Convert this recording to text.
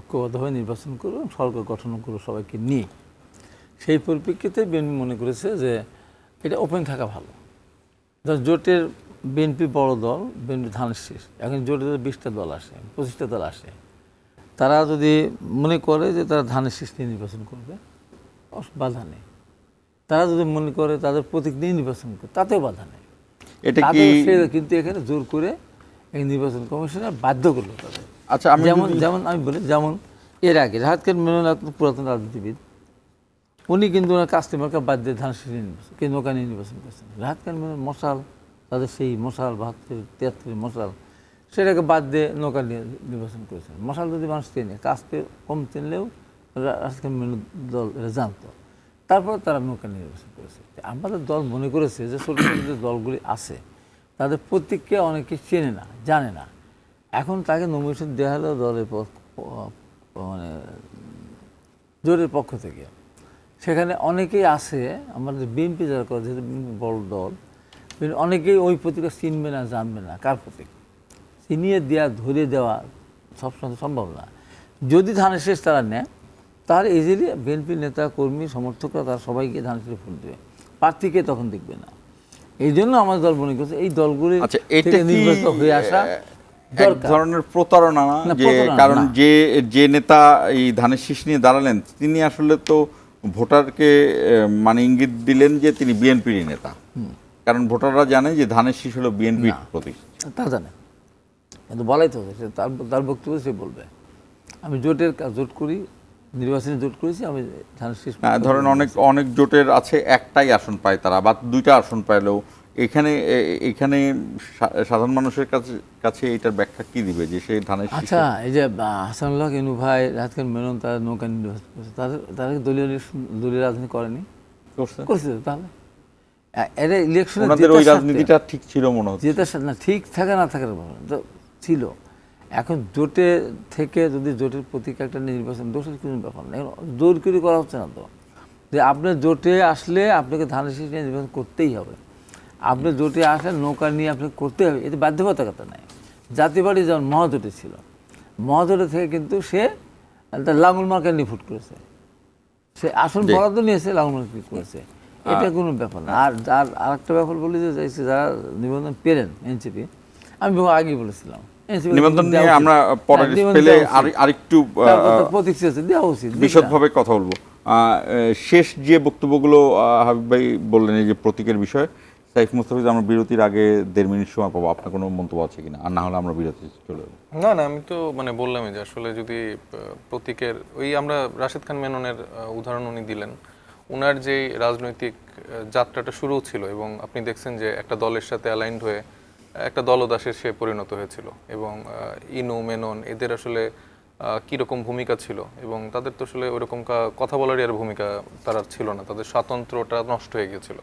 ঐক্যবদ্ধভাবে নির্বাচন করব এবং সরকার গঠন করব সবাইকে নিয়ে। সেই পরিপ্রেক্ষিতে বিএনপি মনে করেছে যে এটা ওপেন থাকা ভালো। ধর জোটের বিএনপি বড় দল বিএনপি ধানের শীষ। এখন জোটে যদি বিশটা দল আসে পঁচিশটা দল আসে তারা যদি মনে করে যে তারা ধানের শীষ নিয়ে নির্বাচন করবে বাধা নেই। তারা যদি মনে করে তাদের প্রতীক নিয়ে নির্বাচন করবে তাতেও বাধা নেই। এটা কিন্তু এখানে জোর করে এই নির্বাচন কমিশনার বাধ্য করল তাদের। আচ্ছা আমি যেমন যেমন আমি বলি যেমন এর আগে রাহাতকের মেনন এক পুরাতন রাজনীতিবিদ। উনি কিন্তু ওনার কাস্টমারকে বাদ দিয়ে ধান শীষ নিয়ে নির্বাচন নিয়ে নির্বাচন করেছেন। রাহাতকের মেনন মশাল তাদের সেই মশাল বাহাত্তর তিয়াত্তরের মশাল সেটাকে বাদ দিয়ে নৌকা নিয়ে নির্বাচন করেছেন। মশাল যদি মানুষ চেনে কাস্তে কম চিনলেও রাহাতকের মেনন দল এরা জানতো। তারপর তারা নৌকা নির্বাচন করেছে। আমাদের দল মনে করেছে যে ছোটো ছোটো যে দলগুলি আছে তাদের প্রত্যেককে অনেকে চেনে না জানে না। এখন তাকে নমিনেশন দেওয়া হলো দলের মানে জোরের পক্ষ থেকে। সেখানে অনেকেই আছে আমাদের বিএনপি যারা করে যেহেতু বড় দল অনেকেই ওই প্রতীকটা চিনবে না জানবে না। কার প্রতীক? চিনিয়ে দেওয়া ধরে দেওয়া সবসময় সম্ভব না। যদি ধানের শেষ তারা নেয় তাহলে ইজিলি বিএনপি নেতা কর্মী সমর্থকরা তারা সবাইকে ধানের শেষে ভোট দেবে। প্রার্থীকে তখন দেখবে না। এই জন্য আমাদের দল মনে করছে এই দলগুলি আচ্ছা নির্বাচিত হয়ে আসা এক ধরনের প্রতারণা না যে কারণ যে যে নেতা এই ধানের শীষ নিয়ে দাঁড়ালেন তিনি আসলে তো ভোটারকে মানে ইঙ্গিত দিলেন যে তিনি বিএনপির নেতা। কারণ ভোটাররা জানে যে ধানের শীষ হলো বিএনপির না। প্রতীক তা জানে। কিন্তু বলাই তো সে তার তার বক্তব্য সে বলবে। আমি জোটের কাজ জোট করি নির্বাচনে জোট করেছি আমি ধানের শেষ ধরেন অনেক অনেক জোটের আছে একটাই আসন পায় তারা বা দুইটা আসন পাইলেও এখানে এখানে সাধারণ মানুষের কাছে কাছে এটার ব্যাখ্যা কি দিবে যে সেই ধানের আচ্ছা এই যে হাসানুল্লাহ ইনু ভাই রাজখান মেনন তারা নৌকা তাদের তারা দলীয় দলীয় রাজনীতি করেনি? করছে। তাহলে। এ- এরা ইলেকশনে ওই রাজনীতিটা ঠিক ছিল মনে হচ্ছে। যেটা না ঠিক থাকে না থাকার তো ছিল। এখন জোটে থেকে যদি জোটের প্রতীক একটা নির্বাচন দোষের কোনো ব্যাপার না এখন জোর করে করা হচ্ছে না তো। যে আপনি জোটে আসলে আপনাকে ধানের শীষ নির্বাচন করতেই হবে। আপনি জোটে আসলে নৌকা নিয়ে আপনাকে করতে হবে এতে বাধ্যবাধকতা নাই। পার্টি যেমন মহাজোটে ছিল মহাজোটে থেকে কিন্তু সে তার লাঙ্গুল মার্কা নিয়ে ফুট করেছে। সে আসন বরাদ্দ নিয়েছে লাঙ্গুল মার্কা করেছে। এটা কোনো ব্যাপার না। আর আর আরেকটা ব্যাপার বলি যে যারা নিবন্ধন পেলেন এনসিপি আমি বলেছিলাম নিবন্ধন নিয়ে আমরা পরে হ্যাঁ, পেলে আরেকটু দেওয়া উচিত বিশদভাবে কথা বলব। শেষ যে বক্তব্যগুলো হাবিব ভাই বললেন এই যে প্রতীকের বিষয়ে সাইফ মুস্তাফিজ, আমরা বিরতির আগে দেড় মিনিট সময় পাবো। আপনার কোনো মন্তব্য আছে কিনা? আর না হলে আমরা বিরতি চলে না না, আমি তো মানে বললামই যে আসলে যদি প্রতীকের, ওই আমরা রাশেদ খান মেননের উদাহরণ উনি দিলেন। ওনার যে রাজনৈতিক যাত্রাটা শুরু ছিল এবং আপনি দেখছেন যে একটা দলের সাথে অ্যালাইন্ড হয়ে, একটা দলদাসের সে পরিণত হয়েছিল এবং ইনু, মেনন, এদের আসলে কীরকম ভূমিকা ছিল এবং তাদের তো আসলে ওরকম কথা বলারই আর ভূমিকা তারা ছিল না। তাদের স্বাতন্ত্র্যটা নষ্ট হয়ে গিয়েছিল।